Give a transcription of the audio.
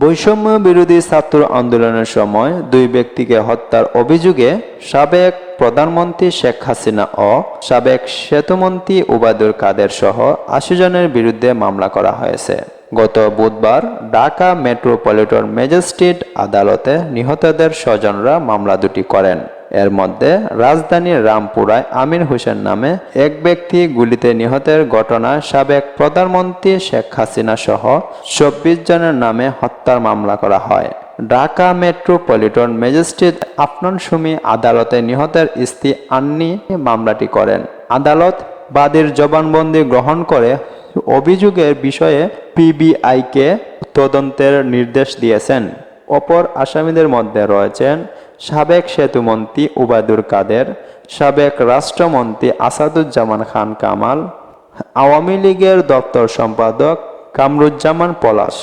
বৈষম্য বিরোধী ছাত্র আন্দোলনের সময় দুই ব্যক্তিকে হত্যার অভিযোগে সাবেক প্রধানমন্ত্রী শেখ হাসিনা ও সাবেক সেতুমন্ত্রী ওবায়দুল কাদের সহ আশি জনের বিরুদ্ধে মামলা করা হয়েছে। গত বুধবার ঢাকা মেট্রোপলিটন ম্যাজিস্ট্রেট আদালতে নিহতদের স্বজনরা মামলা দুটি করেন। এর মধ্যে রাজধানীর রামপুরায় আমির হোসেন নামে এক ব্যক্তি গুলিতে নিহতের ঘটনায় সাবেক প্রধানমন্ত্রী শেখ হাসিনা সহ চব্বিশ জনের নামে হত্যার মামলা করা হয়। ঢাকা মেট্রোপলিটন ম্যাজিস্ট্রেট আফনান সুমি আদালতে নিহতের স্ত্রী আন্নি মামলাটি করেন। আদালত বাদীর জবানবন্দি গ্রহণ করে অভিযোগের বিষয়ে পিবিআইকে তদন্তের নির্দেশ দিয়েছেন। অপর আসামিদের মধ্যে রয়েছেন সাবেক সেতুমন্ত্রী উবায়দুর কাদের, সাবেক রাষ্ট্রমন্ত্রী আসাদুজ্জামান খান কামাল, আওয়ামী লীগের দপ্তর সম্পাদক কামরুজ্জামান পলাশ।